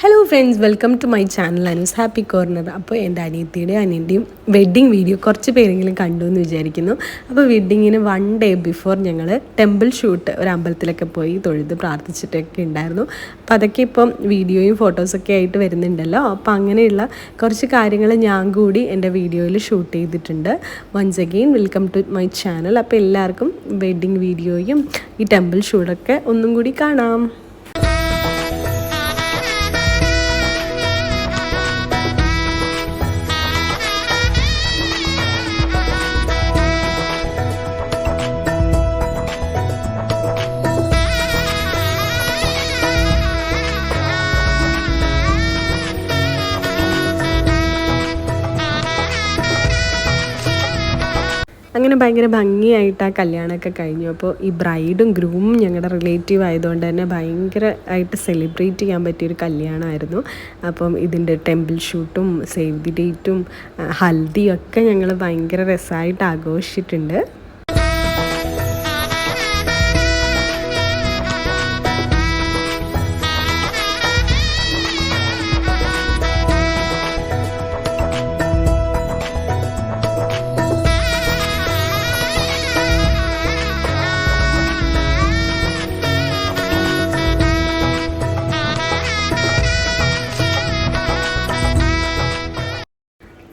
Hello friends welcome to my channel Anu's happy corner അപ്പോൾ എന്റെ അനിയത്തിയുടെ അനിയന്റെയും വെഡ്ഡിങ് വീഡിയോ കുറച്ച് പേരെങ്കിലും കണ്ടു എന്ന് വിചാരിക്കുന്നു. അപ്പോൾ വെഡ്ഡിങ്ങിന് വൺ ഡേ ബിഫോർ ഞങ്ങൾ ടെമ്പിൾ ഷൂട്ട് ഒരു അമ്പലത്തിലൊക്കെ പോയി തൊഴുത് പ്രാർത്ഥിച്ചിട്ടൊക്കെ ഉണ്ടായിരുന്നു. അപ്പോൾ അതൊക്കെ ഇപ്പം വീഡിയോയും ഫോട്ടോസൊക്കെ ആയിട്ട് വരുന്നുണ്ടല്ലോ. അപ്പോൾ അങ്ങനെയുള്ള കുറച്ച് കാര്യങ്ങൾ ഞാൻ കൂടി എന്റെ വീഡിയോയിൽ ഷൂട്ട് ചെയ്തിട്ടുണ്ട്. Once again welcome to my channel അപ്പോൾ എല്ലാവർക്കും വെഡ്ഡിങ് വീഡിയോയും ഈ ടെമ്പിൾ ഷൂട്ടൊക്കെ ഒന്നും കൂടി കാണാം. അങ്ങനെ ഭയങ്കര ഭംഗിയായിട്ട് ആ കല്യാണമൊക്കെ കഴിഞ്ഞു. അപ്പോൾ ഈ ബ്രൈഡും ഗ്രൂമും ഞങ്ങളുടെ റിലേറ്റീവ് ആയതുകൊണ്ട് തന്നെ ഭയങ്കര ആയിട്ട് സെലിബ്രേറ്റ് ചെയ്യാൻ പറ്റിയൊരു കല്യാണമായിരുന്നു. അപ്പം ഇതിന്റെ ടെമ്പിൾ ഷൂട്ടും സേവ് ദി ഡേറ്റും ഹൽദിയൊക്കെ ഞങ്ങൾ ഭയങ്കര രസമായിട്ട് ആഘോഷിച്ചിട്ടുണ്ട്.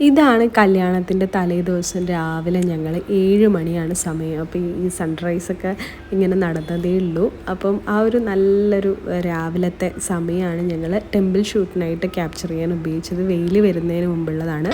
ഇതാണ് കല്യാണത്തിന്റെ തലേ ദിവസം രാവിലെ ഞങ്ങൾ ഏഴ് മണിയാണ് സമയം. അപ്പോൾ ഈ സൺറൈസൊക്കെ ഇങ്ങനെ നടന്നതേ ഉള്ളൂ. അപ്പം ആ ഒരു നല്ലൊരു രാവിലത്തെ സമയമാണ് ഞങ്ങൾ ടെമ്പിൾ ഷൂട്ടിനായിട്ട് ക്യാപ്ചർ ചെയ്യാൻ ഉപയോഗിച്ചത് വെയിൽ വരുന്നതിന് മുമ്പുള്ളതാണ്.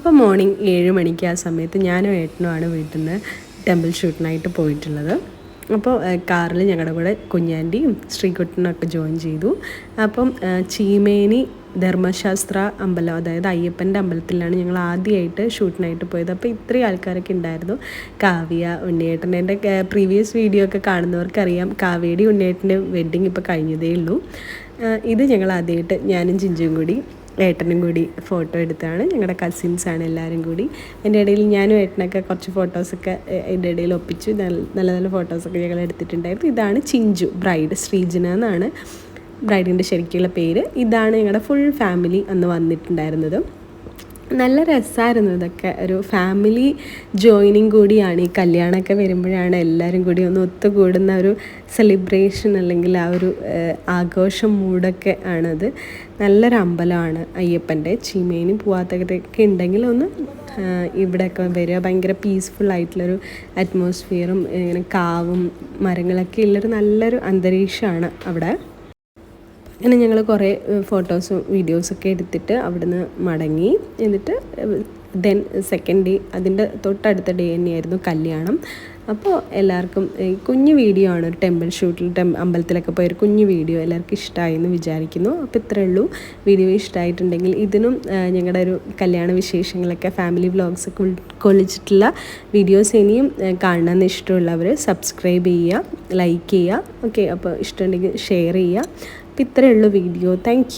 അപ്പോൾ മോർണിംഗ് ഏഴ് മണിക്ക് ആ സമയത്ത് ഞാനും ഏട്ടനുമാണ് വീട്ടിൽ നിന്ന് ടെമ്പിൾ ഷൂട്ടിനായിട്ട് പോയിട്ടുള്ളത്. അപ്പോൾ കാറിൽ ഞങ്ങളുടെ കൂടെ കുഞ്ഞാന്റിയും ശ്രീകുട്ടനൊക്കെ ജോയിൻ ചെയ്തു. അപ്പം ചീമേനി ധർമ്മശാസ്ത്ര അമ്പലം അതായത് അയ്യപ്പന്റെ അമ്പലത്തിലാണ് ഞങ്ങൾ ആദ്യമായിട്ട് ഷൂട്ടിനായിട്ട് പോയത്. അപ്പോൾ ഇത്രയും ആൾക്കാരൊക്കെ ഉണ്ടായിരുന്നു. കാവ്യ ഉണ്ണിയേട്ടൻ എന്റെ പ്രീവിയസ് വീഡിയോ ഒക്കെ കാണുന്നവർക്കറിയാം. കാവ്യയുടെയും ഉണ്ണിയേട്ടന്റെ വെഡ്ഡിങ് ഇപ്പോൾ കഴിഞ്ഞതേ ഉള്ളൂ. ഇത് ഞങ്ങൾ ആദ്യമായിട്ട് ഞാനും ചിഞ്ചും കൂടി ഏട്ടനും കൂടി ഫോട്ടോ എടുത്താണ്. ഞങ്ങളുടെ കസിൻസാണ് എല്ലാവരും കൂടി. എന്റെ ഇടയിൽ ഞാനും ഏട്ടനൊക്കെ കുറച്ച് ഫോട്ടോസൊക്കെ എന്റെ ഇടയിൽ ഒപ്പിച്ചു. നല്ല നല്ല ഫോട്ടോസൊക്കെ ഞങ്ങൾ എടുത്തിട്ടുണ്ടായിരുന്നു. ഇതാണ് ചിഞ്ചു ബ്രൈഡ് ശ്രീജന എന്നാണ്. ബ്രൈഡിന്റെ ശരിക്കുള്ള പേര്. ഇതാണ് ഞങ്ങളുടെ ഫുൾ ഫാമിലി അന്ന് വന്നിട്ടുണ്ടായിരുന്നത്. നല്ല രസമായിരുന്നു ഇതൊക്കെ. ഒരു ഫാമിലി ജോയിനിങ് കൂടിയാണ്. ഈ കല്യാണമൊക്കെ വരുമ്പോഴാണ് എല്ലാവരും കൂടി ഒന്ന് ഒത്തുകൂടുന്ന ഒരു സെലിബ്രേഷൻ അല്ലെങ്കിൽ ആ ഒരു ആഘോഷം മൂടൊക്കെ ആണത്. നല്ലൊരു അമ്പലമാണ് അയ്യപ്പന്റെ. ചീമേനി പോവാത്തതൊക്കെ ഉണ്ടെങ്കിൽ ഒന്ന് ഇവിടെയൊക്കെ വരിക. ഭയങ്കര പീസ്ഫുൾ ആയിട്ടുള്ളൊരു അറ്റ്മോസ്ഫിയറും ഇങ്ങനെ കാവും മരങ്ങളൊക്കെ ഉള്ളൊരു നല്ലൊരു അന്തരീക്ഷമാണ് അവിടെ. അങ്ങനെ ഞങ്ങൾ കുറേ ഫോട്ടോസും വീഡിയോസൊക്കെ എടുത്തിട്ട് അവിടുന്ന് മടങ്ങി. എന്നിട്ട് ദെൻ സെക്കൻഡ് ഡേ അതിന്റെ തൊട്ടടുത്ത ഡേ തന്നെയായിരുന്നു കല്യാണം. അപ്പോൾ എല്ലാവർക്കും കുഞ്ഞു വീഡിയോ ആണ്. ഒരു ടെമ്പിൾ ഷൂട്ടിൽ ടെം അമ്പലത്തിലൊക്കെ പോയൊരു കുഞ്ഞു വീഡിയോ എല്ലാവർക്കും ഇഷ്ടമായി എന്ന് വിചാരിക്കുന്നു. അപ്പോൾ ഇത്രയേ ഉള്ളൂ. വീഡിയോ ഇഷ്ടമായിട്ടുണ്ടെങ്കിൽ ഇതിനും ഞങ്ങളുടെ ഒരു കല്യാണ വിശേഷങ്ങളൊക്കെ ഫാമിലി വ്ളോഗ്സ് ഉൾക്കൊള്ളിച്ചിട്ടുള്ള വീഡിയോസ് ഇനിയും കാണണമെന്ന് ഇഷ്ടമുള്ളവർ സബ്സ്ക്രൈബ് ചെയ്യുക ലൈക്ക് ചെയ്യുക. ഓക്കെ അപ്പോൾ ഇഷ്ടമുണ്ടെങ്കിൽ ഷെയർ ചെയ്യുക. ഇത്രയേ ഉള്ളൂ വീഡിയോ. താങ്ക്